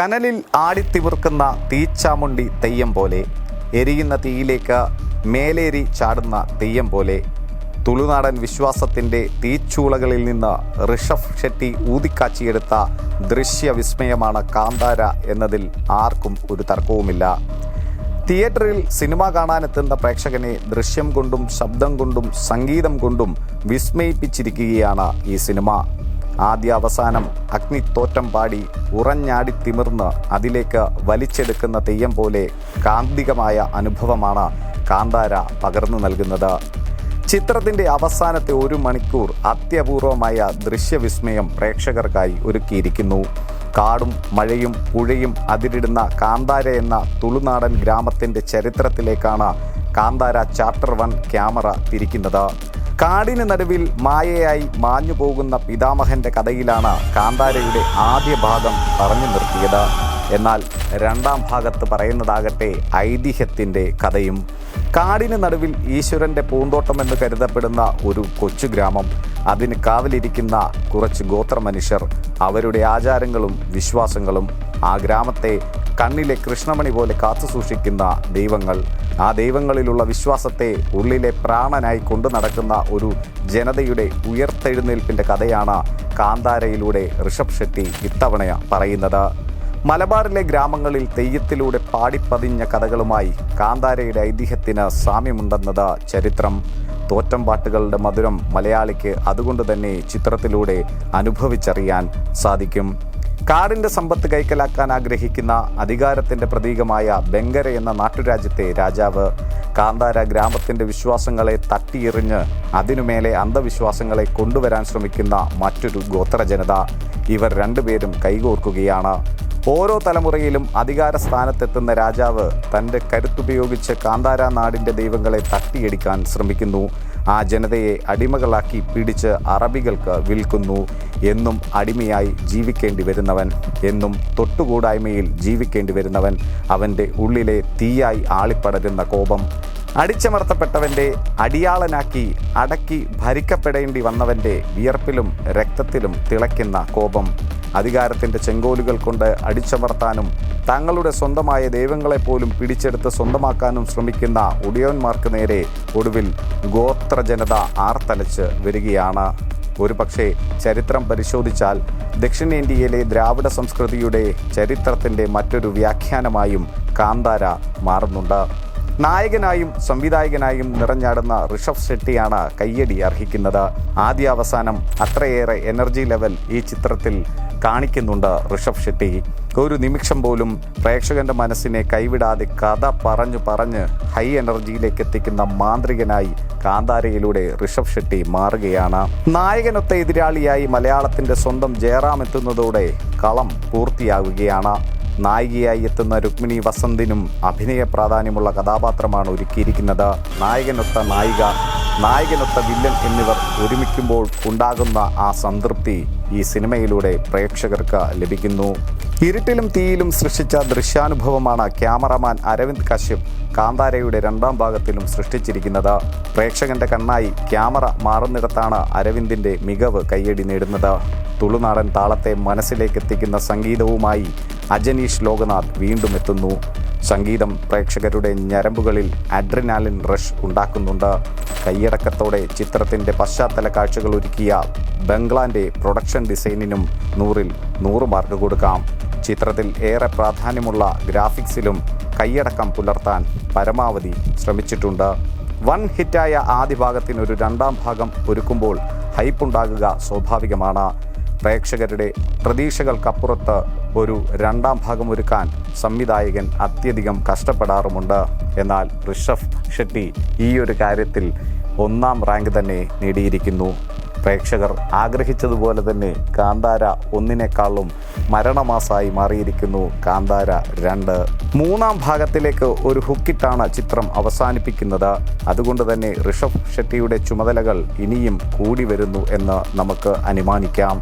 കനലിൽ ആടിത്തിവിർക്കുന്ന തീച്ചാമുണ്ടി തെയ്യം പോലെ എരിയുന്ന തീയിലേക്ക് മേലേരി ചാടുന്ന തെയ്യം പോലെ തുളുനാടൻ വിശ്വാസത്തിന്റെ തീച്ചൂളകളിൽ നിന്ന് ഋഷഭ് ഷെട്ടി ഊതിക്കാച്ചിയെടുത്ത ദൃശ്യവിസ്മയമാണ് കാന്താര എന്നതിൽ ആർക്കും ഒരു തർക്കവുമില്ല. തിയേറ്ററിൽ സിനിമ കാണാനെത്തുന്ന പ്രേക്ഷകനെ ദൃശ്യം കൊണ്ടും ശബ്ദം കൊണ്ടും സംഗീതം കൊണ്ടും വിസ്മയിപ്പിച്ചിരിക്കുകയാണ് ഈ സിനിമ. ആദ്യ അവസാനം അഗ്നിത്തോറ്റം പാടി ഉറഞ്ഞാടി തിമിർന്ന് അതിലേക്ക് വലിച്ചെടുക്കുന്ന തെയ്യം പോലെ കാന്തികമായ അനുഭവമാണ് കാന്താര പകർന്നു നൽകുന്നത്. ചിത്രത്തിന്റെ അവസാനത്തെ ഒരു മണിക്കൂർ അത്യപൂർവമായ ദൃശ്യവിസ്മയം പ്രേക്ഷകർക്കായി ഒരുക്കിയിരിക്കുന്നു. കാടും മഴയും പുഴയും അതിരിടുന്ന കാന്താര എന്ന തുളുനാടൻ ഗ്രാമത്തിന്റെ ചരിത്രത്തിലേക്കാണ് കാന്താര ചാപ്റ്റർ വൺ ക്യാമറ തിരിക്കുന്നത്. കാടിന് നടുവിൽ മായയായി മാഞ്ഞു പോകുന്ന പിതാമഹന്റെ കഥയിലാണ് കാന്താരയുടെ ആദ്യ ഭാഗം പറഞ്ഞു നിർത്തിയത്. എന്നാൽ രണ്ടാം ഭാഗത്ത് പറയുന്നതാകട്ടെ ഐതിഹ്യത്തിന്റെ കഥയും. കാടിന് നടുവിൽ ഈശ്വരന്റെ പൂന്തോട്ടമെന്ന് കരുതപ്പെടുന്ന ഒരു കൊച്ചു ഗ്രാമം. അതിന് കാവലിരിക്കുന്ന കുറച്ച് ഗോത്ര മനുഷ്യർ അവരുടെ ആചാരങ്ങളും വിശ്വാസങ്ങളും ആ ഗ്രാമത്തെ കണ്ണിലെ കൃഷ്ണമണി പോലെ കാത്തു സൂക്ഷിക്കുന്ന ദൈവങ്ങൾ ആ ദൈവങ്ങളിലുള്ള വിശ്വാസത്തെ ഉള്ളിലെ പ്രാണനായി കൊണ്ടു നടക്കുന്ന ഒരു ജനതയുടെ ഉയർത്തെഴുന്നേൽപ്പിന്റെ കഥയാണ് കാന്താരയിലൂടെ ഋഷഭ് ഷെട്ടി ഇത്തവണ പറയുന്നത്. മലബാറിലെ ഗ്രാമങ്ങളിൽ തെയ്യത്തിലൂടെ പാടിപ്പതിഞ്ഞ കഥകളുമായി കാന്താരയുടെ ഐതിഹ്യത്തിന് സാമ്യമുണ്ടെന്നത് ചരിത്രം. തോറ്റം പാട്ടുകളുടെ മധുരം മലയാളിക്ക് അതുകൊണ്ട് തന്നെ ചിത്രത്തിലൂടെ അനുഭവിച്ചറിയാൻ സാധിക്കും. കാടിന്റെ സമ്പത്ത് കൈക്കലാക്കാൻ ആഗ്രഹിക്കുന്ന അധികാരത്തിന്റെ പ്രതീകമായ ബെങ്കര എന്ന നാട്ടുരാജ്യത്തെ രാജാവ് കാന്താര ഗ്രാമത്തിന്റെ വിശ്വാസങ്ങളെ തട്ടിയെറിഞ്ഞ് അതിനുമേലെ അന്ധവിശ്വാസങ്ങളെ കൊണ്ടുവരാൻ ശ്രമിക്കുന്ന മറ്റൊരു ഗോത്ര ജനത ഇവർ രണ്ടുപേരും കൈകോർക്കുകയാണ്. ഓരോ തലമുറയിലും അധികാര സ്ഥാനത്തെത്തുന്ന രാജാവ് തന്റെ കരുത്തുപയോഗിച്ച് കാന്താര നാടിന്റെ ദൈവങ്ങളെ തട്ടിയടിക്കാൻ ശ്രമിക്കുന്നു. ആ ജനതയെ അടിമകളാക്കി പിടിച്ച് അറബികൾക്ക് വിൽക്കുന്നു എന്നും അടിമയായി ജീവിക്കേണ്ടി വരുന്നവൻ എന്നും തൊട്ടുകൂടായ്മയിൽ ജീവിക്കേണ്ടി വരുന്നവൻ അവന്റെ ഉള്ളിലെ തീയായി ആളിപ്പടരുന്ന കോപം അടിച്ചമർത്തപ്പെട്ടവന്റെ അടിയാളനാക്കി അടക്കി ഭരിക്കപ്പെടേണ്ടി വന്നവന്റെ വിയർപ്പിലും രക്തത്തിലും തിളയ്ക്കുന്ന കോപം. അധികാരത്തിന്റെ ചെങ്കോലുകൾ കൊണ്ട് അടിച്ചമർത്താനും തങ്ങളുടെ സ്വന്തമായ ദൈവങ്ങളെപ്പോലും പിടിച്ചെടുത്ത് സ്വന്തമാക്കാനും ശ്രമിക്കുന്ന ഉടിയോന്മാർക്ക് നേരെ ഒടുവിൽ ഗോത്ര ജനത ആർത്തലച്ച് വരികയാണ്. ഒരുപക്ഷെ ചരിത്രം പരിശോധിച്ചാൽ ദക്ഷിണേന്ത്യയിലെ ദ്രാവിഡ സംസ്കൃതിയുടെ ചരിത്രത്തിന്റെ മറ്റൊരു വ്യാഖ്യാനമായും കാന്താര മാറുന്നുണ്ട്. നായകനായും സംവിധായകനായും നിറഞ്ഞാടുന്ന ഋഷഭ് ഷെട്ടിയാണ് കയ്യടി അർഹിക്കുന്നത്. ആദ്യ അവസാനം അത്രയേറെ എനർജി ലെവൽ ഈ ചിത്രത്തിൽ കാണിക്കുന്നുണ്ട് ഋഷഭ് ഷെട്ടി. ഒരു നിമിഷം പോലും പ്രേക്ഷകന്റെ മനസ്സിനെ കൈവിടാതെ കഥ പറഞ്ഞു പറഞ്ഞ് ഹൈ എനർജിയിലേക്ക് എത്തിക്കുന്ന മാന്ത്രികനായി കാന്താരയിലൂടെ ഋഷഭ് ഷെട്ടി മാറുകയാണ്. നായകനൊത്ത എതിരാളിയായി മലയാളത്തിന്റെ സ്വന്തം ജയറാം എത്തുന്നതോടെ കളം പൂർത്തിയാവുകയാണ്. നായികയായി എത്തുന്ന രുക്മിണി വസന്തിനും അഭിനയ പ്രാധാന്യമുള്ള കഥാപാത്രമാണ് ഒരുക്കിയിരിക്കുന്നത്. നായകനൊത്ത നായിക നായകനൊത്ത വില്ലൻ എന്നിവർ ഒരുമിക്കുമ്പോൾ ഉണ്ടാകുന്ന ആ സംതൃപ്തി ഈ സിനിമയിലൂടെ പ്രേക്ഷകർക്ക് ലഭിക്കുന്നു. ഇരുട്ടിലും തീയിലും സൃഷ്ടിച്ച ദൃശ്യാനുഭവമാണ് ക്യാമറമാൻ അരവിന്ദ് കശ്യപ് കാന്താരയുടെ രണ്ടാം ഭാഗത്തിലും സൃഷ്ടിച്ചിരിക്കുന്നത്. പ്രേക്ഷകന്റെ കണ്ണായി ക്യാമറ മാറുന്നിടത്താണ് അരവിന്ദിന്റെ മികവ് കയ്യടി നേടുന്നത്. തുളുനാടൻ താളത്തെ മനസ്സിലേക്ക് എത്തിക്കുന്ന സംഗീതവുമായി അജനീഷ് ലോകനാഥ് വീണ്ടും എത്തുന്നു. സംഗീതം പ്രേക്ഷകരുടെ ഞരമ്പുകളിൽ അഡ്രിനാലിൻ റഷ് ഉണ്ടാക്കുന്നുണ്ട്. കൈയടക്കത്തോടെ ചിത്രത്തിന്റെ പശ്ചാത്തല കാഴ്ചകൾ ഒരുക്കിയ ബംഗ്ലാന്റെ പ്രൊഡക്ഷൻ ഡിസൈനിനും നൂറിൽ നൂറ് മാർക്ക് കൊടുക്കാം. ചിത്രത്തിൽ ഏറെ പ്രാധാന്യമുള്ള ഗ്രാഫിക്സിലും കൈയടക്കം പുലർത്താൻ പരമാവധി ശ്രമിച്ചിട്ടുണ്ട്. വൺ ഹിറ്റായ ആദ്യ ഭാഗത്തിന് ഒരു രണ്ടാം ഭാഗം ഒരുക്കുമ്പോൾ ഹൈപ്പുണ്ടാകുക സ്വാഭാവികമാണ്. പ്രേക്ഷകരുടെ പ്രതീക്ഷകൾക്കപ്പുറത്ത് ഒരു രണ്ടാം ഭാഗം ഒരുക്കാൻ സംവിധായകൻ അത്യധികം കഷ്ടപ്പെടാറുമുണ്ട്. എന്നാൽ ഋഷഭ് ഷെട്ടി ഈ ഒരു കാര്യത്തിൽ ഒന്നാം റാങ്ക് തന്നെ നേടിയിരിക്കുന്നു. പ്രേക്ഷകർ ആഗ്രഹിച്ചതുപോലെ തന്നെ കാന്താര ഒന്നിനേക്കാളും മരണമാസായി മാറിയിരിക്കുന്നു. കാന്താര രണ്ട്. മൂന്നാം ഭാഗത്തിലേക്ക് ഒരു ഹുക്കിട്ടാണ് ചിത്രം അവസാനിപ്പിക്കുന്നത്. അതുകൊണ്ട് തന്നെ ഋഷഭ് ഷെട്ടിയുടെ ചുമതലകൾ ഇനിയും കൂടി വരുന്നു എന്ന് നമുക്ക് അനുമാനിക്കാം.